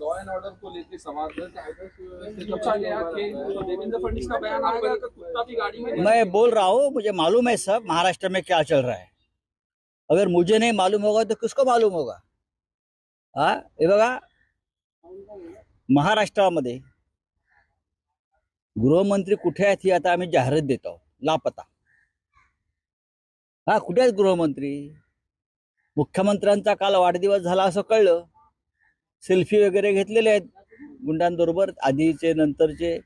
Law end order को लेकर सवाल देवेंद्र फडणवीस का बयान आएगा कि कुत्ता भी गाड़ी में मैं बोल रहा हूँ मुझे मालूम है सब महाराष्ट्र में क्या चल रहा है। अगर मुझे नहीं मालूम होगा तो किसको मालूम होगा? हा हे बघा महाराष्ट्रामध्ये गृहमंत्री कुठे आहेत ही आता आम्ही जाहिरात देत आहोत लापता. हा कुठे आहेत गृहमंत्री? मुख्यमंत्र्यांचा काल वाढदिवस झाला असं कळलं. सेल्फी वगैरे घेतलेले आहेत. गुंडांबरोबर आधीचे नंतरचे.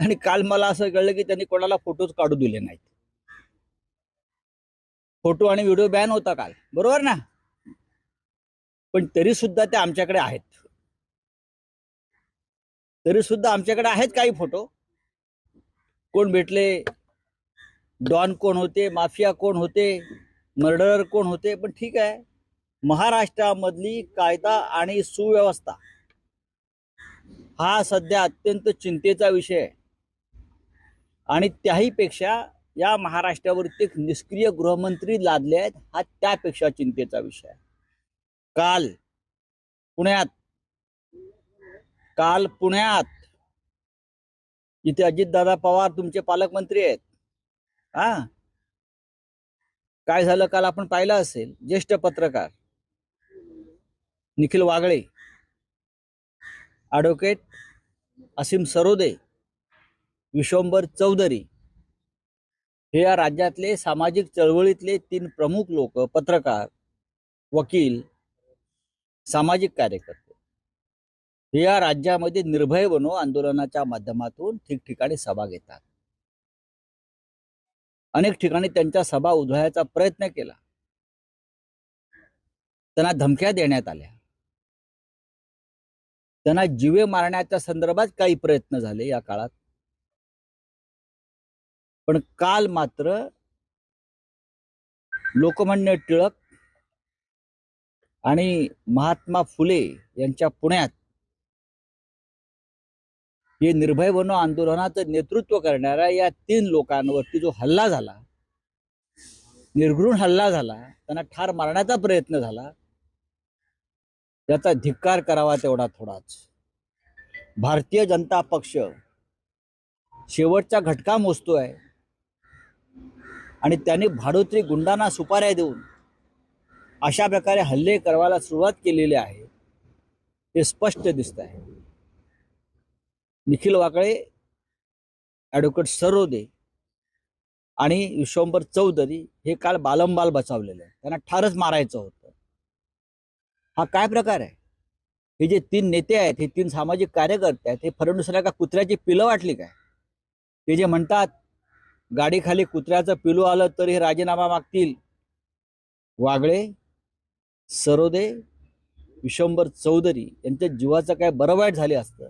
आणि काल मला असं कळलं की त्यांनी कोणाला फोटोज काढू दिले नाहीत. फोटो आणि व्हिडिओ बॅन होता काल. बरोबर ना? पण तरी सुद्धा ते आमच्याकडे आहेत. तरी सुद्धा आमच्याकडे आहेत काही फोटो कोण भेटले? डॉन कोण होते? माफिया कोण होते? मर्डरर कोण होते? पण ठीक आहे. महाराष्ट्रामधली कायदा आणि सुव्यवस्था हा सध्या अत्यंत चिंतेचा विषय आहे. आणि त्याही पेक्षा या महाराष्ट्रावरती एक निष्क्रिय गृहमंत्री लादले आहेत हा त्यापेक्षा चिंतेचा विषय आहे. काल पुण्यात काल पुण्यात इथे अजितदादा पवार तुमचे पालकमंत्री आहेत. हा? काय झालं? काल आपण पाहिलं असेल ज्येष्ठ पत्रकार निखिल वागळे ॲडव्होकेट असीम सरोदे विश्वंभर चौधरी. हे या राज्यातले सामाजिक चळवळीतले तीन प्रमुख लोक पत्रकार वकील सामाजिक कार्यकर्ते. हे या राज्यामध्ये निर्भय बनो आंदोलनाच्या माध्यमातून ठिकठिकाणी सभा घेतात. अनेक ठिकाणी त्यांच्या सभा उधळायचा प्रयत्न केला. त्यांना धमक्या देण्यात आल्या. त्यांना जीवे मारण्याच्या संदर्भात काही प्रयत्न झाले या काळात. पण काल मात्र लोकमान्य टिळक आणि महात्मा फुले यांच्या पुण्यात हे निर्भय बनो आंदोलनाचं नेतृत्व करणाऱ्या या तीन लोकांवरती जो हल्ला झाला निर्घृण हल्ला झाला त्यांना ठार मारण्याचा प्रयत्न झाला याचा धिक्कार करावा तेवढा थोडाच. भारतीय जनता पक्ष शेवटचा घटका मोजतोय. आणि त्यांनी भाडोत्री गुंडांना सुपाऱ्या देऊन अशा प्रकारे हल्ले करायला सुरुवात केलेली आहे. हे स्पष्ट दिसत आहे निखिल वाकळे ॲडव्होकेट सरोदे आणि विश्वंभर चौधरी हे काल बालंबाल बचावलेले आहे त्यांना ठारच मारायचं होतं. हा काय प्रकार आहे? हे जे तीन नेते आहेत हे तीन सामाजिक कार्यकर्ते आहेत हे फडणवीसला का कुत्र्याची पिलं वाटली काय? ते जे म्हणतात गाडीखाली कुत्र्याचं पिलू आलं तर हे राजीनामा मागतील. वागळे सरोदे विश्वंभर चौधरी यांच्या जीवाचं काय बरं वाईट झाले असतं?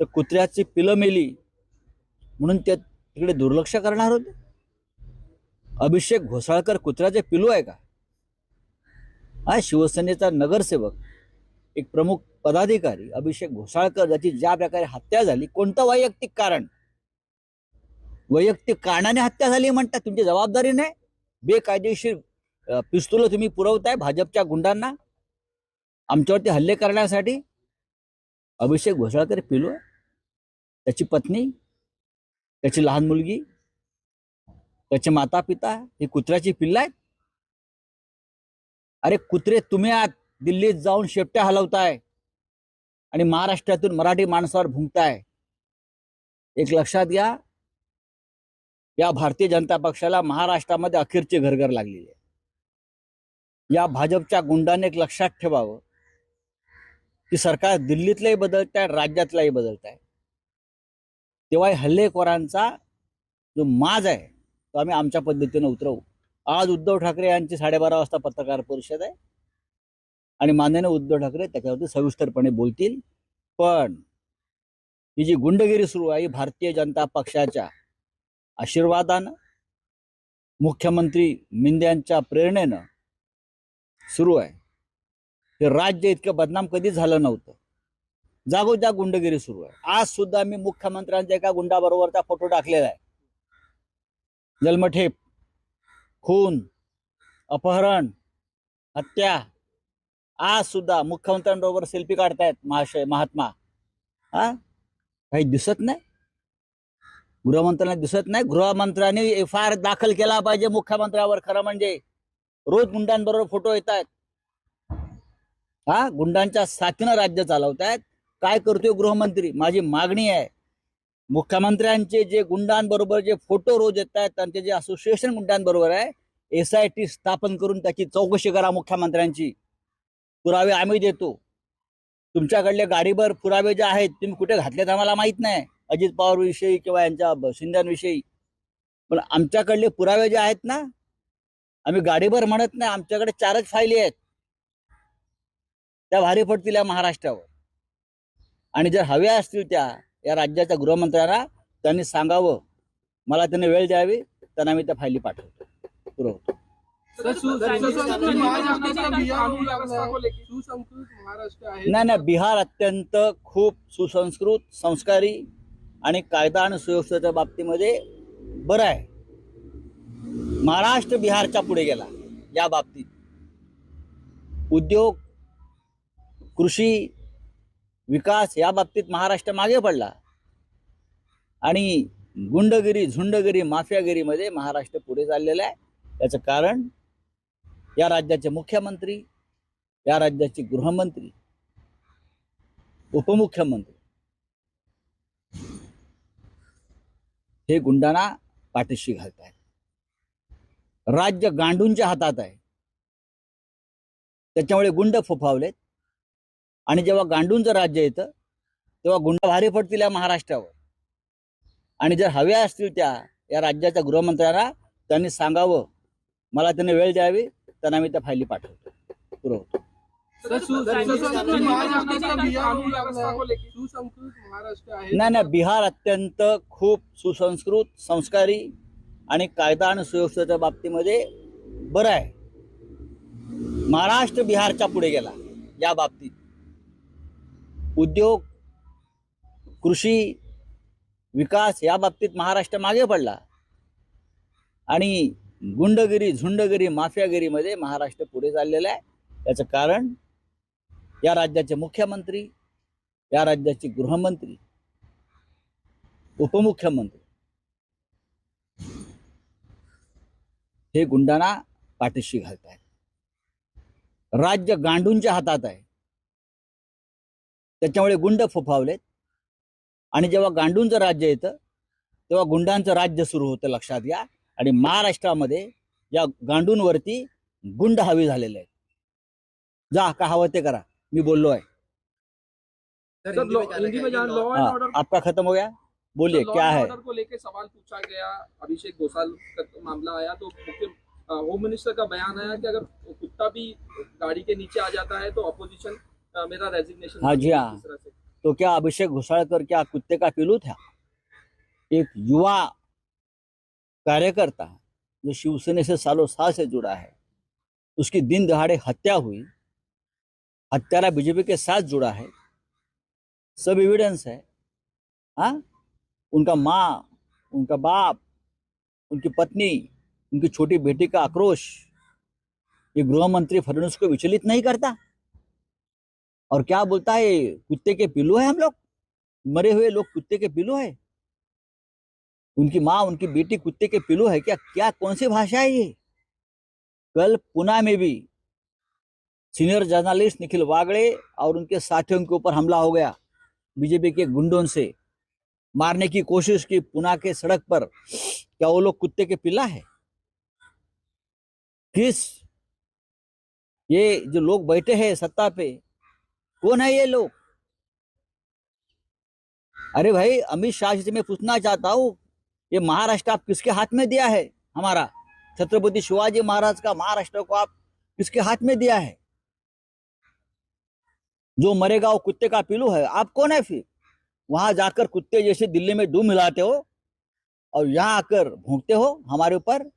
तर कुत्र्याची पिलं मेली म्हणून ते तिकडे दुर्लक्ष करणार होते? अभिषेक घोसाळकर कुत्र्याचे पिलू आहे का? हा शिवसेनेचा नगरसेवक एक प्रमुख पदाधिकारी अभिषेक घोसाळकर ज्याची ज्या प्रकारे हत्या झाली कोणतं वैयक्तिक कारण? वैयक्तिक कारणाने हत्या झाली म्हणतात तुमची जबाबदारी नाही. बेकायदेशीर पिस्तुलं तुम्ही पुरवताय भाजपच्या गुंडांना. आमच्यावरती हल्ले करण्यासाठी अभिषेक घोसाळकर पिलो त्याची पत्नी त्याची लहान मुलगी त्याचे माता पिता ही कुत्र्याची पिल्ला आहेत. अरे कुत्रे तुम्ही आत दिल्लीत जाऊन शेपट्या हलवताय आणि महाराष्ट्रातून मराठी माणसावर भुंकताय. एक लक्षात घ्या या भारतीय जनता पक्षाला महाराष्ट्रामध्ये अखेरची घरघर लागलेली आहे. या भाजपच्या गुंडाने एक लक्षात ठेवावं की सरकार दिल्लीतलंही बदलत आहे राज्यातलाही बदलत आहे तेव्हा हल्लेखोरांचा जो माज आहे तो आम्ही आमच्या पद्धतीनं उतरवू. आज उद्धव ठाकरे यांची साडेबारा वाजता पत्रकार परिषद आहे. आणि माननीय उद्धव ठाकरे त्याच्यावरती सविस्तरपणे बोलतील. पण ही जी गुंडगिरी सुरू आहे ही भारतीय जनता पक्षाच्या आशीर्वादानं मुख्यमंत्री मिंद्यांच्या प्रेरणेनं सुरू आहे. हे राज्य इतकं बदनाम कधीच झालं नव्हतं? जागोजाग गुंडगिरी सुरू आहे. आज सुद्धा मी मुख्यमंत्र्यांच्या एका गुंडाबरोबरचा फोटो टाकलेला आहे. जन्मठेप खून अपहरण हत्या आज सुद्धा मुख्यमंत्र्यांबरोबर सेल्फी काढतायत महाशय महात्मा. हा? काही दिसत नाही? गृहमंत्र्यांना दिसत नाही? गृहमंत्र्यांनी एफ आय आर दाखल केला पाहिजे मुख्यमंत्र्यावर खरं म्हणजे. रोज गुंडांबरोबर फोटो येत आहेत हा? गुंडांच्या साथीनं राज्य चालवत आहेत काय करतोय गृहमंत्री? माझी मागणी आहे. मुख्यमंत्र्यांचे जे गुंडांबरोबर जे फोटो रोज येत आहेत त्यांचे जे असोसिएशन गुंडांबरोबर आहे एस आय टी स्थापन करून त्याची चौकशी करा मुख्यमंत्र्यांची. पुरावे आम्ही देतो. तुमच्याकडले गाडीभर पुरावे जे आहेत तुम्ही कुठे घातलेत आम्हाला माहीत नाही. अजित पवारविषयी किंवा यांच्या शिंद्यांविषयी. पण आमच्याकडले पुरावे जे आहेत ना आम्ही गाडीभर म्हणत नाही आमच्याकडे चारच फायली आहेत. त्या भारी पडतील या महाराष्ट्रावर. आणि जर हव्या असतील त्या या राज्याच्या गृहमंत्र्यांना त्यांनी सांगावं. मला त्यांनी वेळ द्यावी त्यांना मी त्या फायली पाठवतो. पुरवतो नाही नाही बिहार अत्यंत खूप सुसंस्कृत संस्कारी आणि कायदा आणि सुव्यवस्थेच्या बाबतीमध्ये बरं आहे. महाराष्ट्र बिहारच्या पुढे गेला या बाबतीत. उद्योग कृषी विकास या बाबतीत महाराष्ट्र मागे पडला. आणि गुंडगिरी झुंडगिरी माफियागिरीमध्ये महाराष्ट्र पुढे चाललेला आहे. याचं कारण या राज्याचे मुख्यमंत्री या राज्याचे गृहमंत्री उपमुख्यमंत्री. हे गुंडांना पाठीशी घालत आहेत राज्य गांडूंच्या हातात आहे. त्याच्यामुळे गुंड फोफावलेत. आणि जेव्हा गांडूंचं राज्य येतं तेव्हा गुंड भारी पडतील या महाराष्ट्रावर. आणि जर हव्या असतील त्या या राज्याच्या गृहमंत्र्यांना त्यांनी सांगावं. मला त्यांनी वेळ द्यावी त्यांना मी त्या फायली पाठवतो. पुरवतो नाही नाही बिहार अत्यंत खूप सुसंस्कृत संस्कारी आणि कायदा आणि सुव्यवस्थेच्या बाबतीमध्ये बरं आहे. महाराष्ट्र बिहारच्या पुढे गेला या बाबतीत. उद्योग कृषी विकास या बाबतीत महाराष्ट्र मागे पडला. आणि गुंडगिरी झुंडगिरी माफियागिरीमध्ये महाराष्ट्र पुढे चाललेला आहे. याचं कारण या राज्याचे मुख्यमंत्री या राज्याचे गृहमंत्री उपमुख्यमंत्री. हे गुंडांना पाठीशी घालत आहेत राज्य गांडूंच्या हातात आहे. त्याच्यामुळे गुंड फोफावलेत. आणि जेव्हा गांडूंचं राज्य येतं तेव्हा गुंडांचं राज्य सुरू होतं लक्षात घ्या. आणि महाराष्ट्रामध्ये या गांडूंवरती गुंड हवी झालेले आहेत. जा का हवं ते करा. मी बोललो आहे आपका खत्म हो गया? बोलिए क्या है? ऑर्डर को लेके सवाल पूछा गया। अभिषेक घोषाल का मामला आया तो मुख्य होम मिनिस्टर का बयान आया कि अगर कुत्ता भी गाड़ी के नीचे आ जाता है तो अपोजिशन मेरा रेजिग्नेशन हाँ जी, हाँ। तो क्या अभिषेक घोषालकर क्या कुत्ते का पिलू था? एक युवा कार्यकर्ता जो शिवसेना से सालों साल से जुड़ा है। उसकी दिन दहाड़े हत्या हुई। हत्यारा बीजेपी के साथ जुड़ा है। सब एविडेंस है। हाँ? उनका माँ उनका बाप उनकी पत्नी उनकी छोटी बेटी का आक्रोश ये गृह मंत्री फडणवीस को विचलित नहीं करता? और क्या बोलता है, कुत्ते के पिल्लू है हम लोग? मरे हुए लोग कुत्ते के पिल्लू है? उनकी माँ, उनकी बेटी कुत्ते के पिल्लू है क्या? क्या, कौन सी भाषा है ये? कल पुणे में भी सीनियर जर्नलिस्ट निखिल वागड़े और उनके साथियों के ऊपर हमला हो गया बीजेपी के गुंडों से। मारने की कोशिश की पुणे के सड़क पर। क्या वो लोग कुत्ते के पिल्ला है? किस? ये जो लोग बैठे हैं सत्ता पे कौन है ये लोग? अरे भाई, अमित शाह जी से मैं पूछना चाहता हूँ, ये महाराष्ट्र आप किसके हाथ में दिया है? हमारा छत्रपति शिवाजी महाराज का महाराष्ट्र को आप किसके हाथ में दिया है? जो मरेगा वो कुत्ते का पीलू है। आप कौन है फिर? वहाँ जाकर कुत्ते जैसे दिल्ली में डूब मिलाते हो और यहाँ आकर भोंकते हो, हमारे ऊपर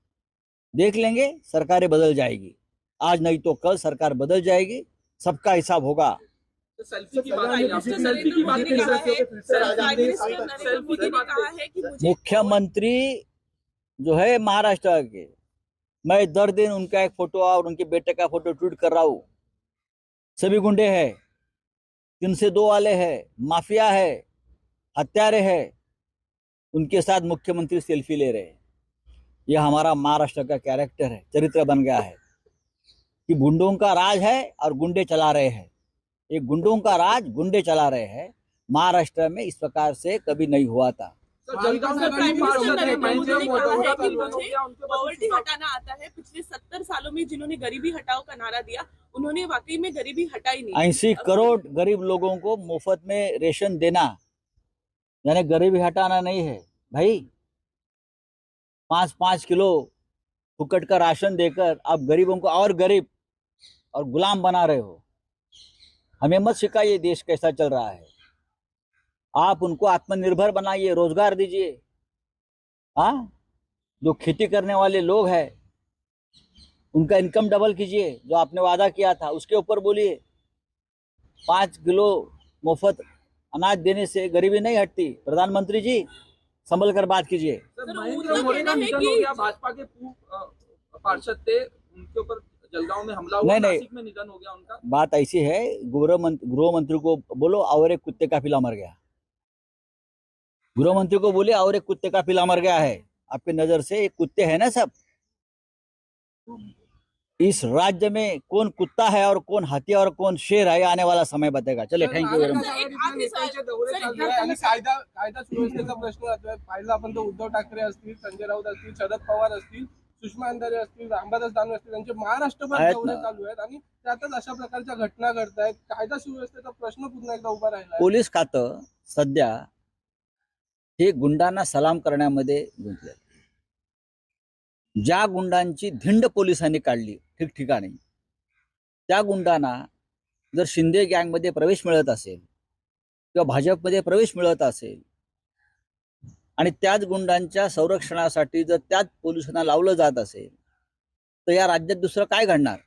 देख लेंगे, सरकारें बदल जाएगी। आज नहीं तो कल सरकार बदल जाएगी, सबका हिसाब होगा। मुख्यमंत्री जो है महाराष्ट्र के मैं दर दिन उनका एक फ़ोटो और उनके बेटे का फ़ोटो ट्वीट कर रहा हूँ। सभी गुंडे हैं तीन से दो वाले हैं माफिया है हत्यारे है उनके साथ मुख्यमंत्री सेल्फी ले रहे हैं। यह हमारा महाराष्ट्र का कैरेक्टर है चरित्र बन गया है कि गुंडों का राज है और गुंडे चला रहे हैं। ये गुंडों का राज गुंडे चला रहे हैं। महाराष्ट्र में इस प्रकार से कभी नहीं हुआ था। पॉवर्टी हटाना आता है। पिछले सत्तर सालों में जिन्होंने गरीबी हटाओ का नारा दिया उन्होंने वाकई में गरीबी हटाई नहीं। ऐसी करोड़ गरीब लोगों को मुफ़्त में रेशन देना यानी गरीबी हटाना नहीं है। भाई पाँच पाँच किलो फुकट का राशन देकर आप गरीबों को और गरीब और गुलाम बना रहे हो। हमें मत सिखाइए देश कैसा चल रहा है। आप उनको आत्मनिर्भर बनाइए रोज़गार दीजिए। हाँ? जो खेती करने वाले लोग हैं उनका इनकम डबल कीजिए जो आपने वादा किया था उसके ऊपर बोलिए। पाँच किलो मुफ़्त अनाज देने से गरीबी नहीं हटती। प्रधानमंत्री जी संभल कर बात कीजिए। भाजपा के पूर्व पार्षद थे उनके ऊपर जलगांव में हमला हुआ नहीं, नहीं। नासिक में निधन हो गया उनका? बात ऐसी है गृह मंत्री गृह मंत्री को बोलो और एक कुत्ते का पिला मर गया। गृह मंत्री को बोले और एक कुत्ते का पिला मर गया है। आपकी नज़र से एक कुत्ते हैं ना सब? इस राज्य में कौन कुत्ता है और कौन हाथी और कौन शेर है आने वाला समय बताएगा। चले थैंक यू व्हेरी मच कायदा सुव्यवस्थेचा प्रश्न पाहिलं आपण तर उद्धव ठाकरे असतील संजय राऊत असतील शरद पवार असतील सुषमा अंधारे असतील रामदास दानवे असतील यांचे महाराष्ट्रभर दौरे. चालू आहेत आणि त्यातच अशा प्रकारच्या घटना घडत आहेत कायदा सुव्यवस्थेचा प्रश्न पुन्हा एकदा उभा राहिला पोलीस खातं सध्या हे गुंडांना सलाम करण्यामध्ये गुंतले ज्या गुंडांची धिंड पोलिसांनी काढली ठिकठिकाणी त्या गुंडांना जर शिंदे गँगमध्ये प्रवेश मिळत असेल किंवा भाजपमध्ये प्रवेश मिळत असेल आणि त्याच गुंडांच्या संरक्षणासाठी जर त्याच पोलिसांना लावलं जात असेल तर या राज्यात दुसरं काय घडणार?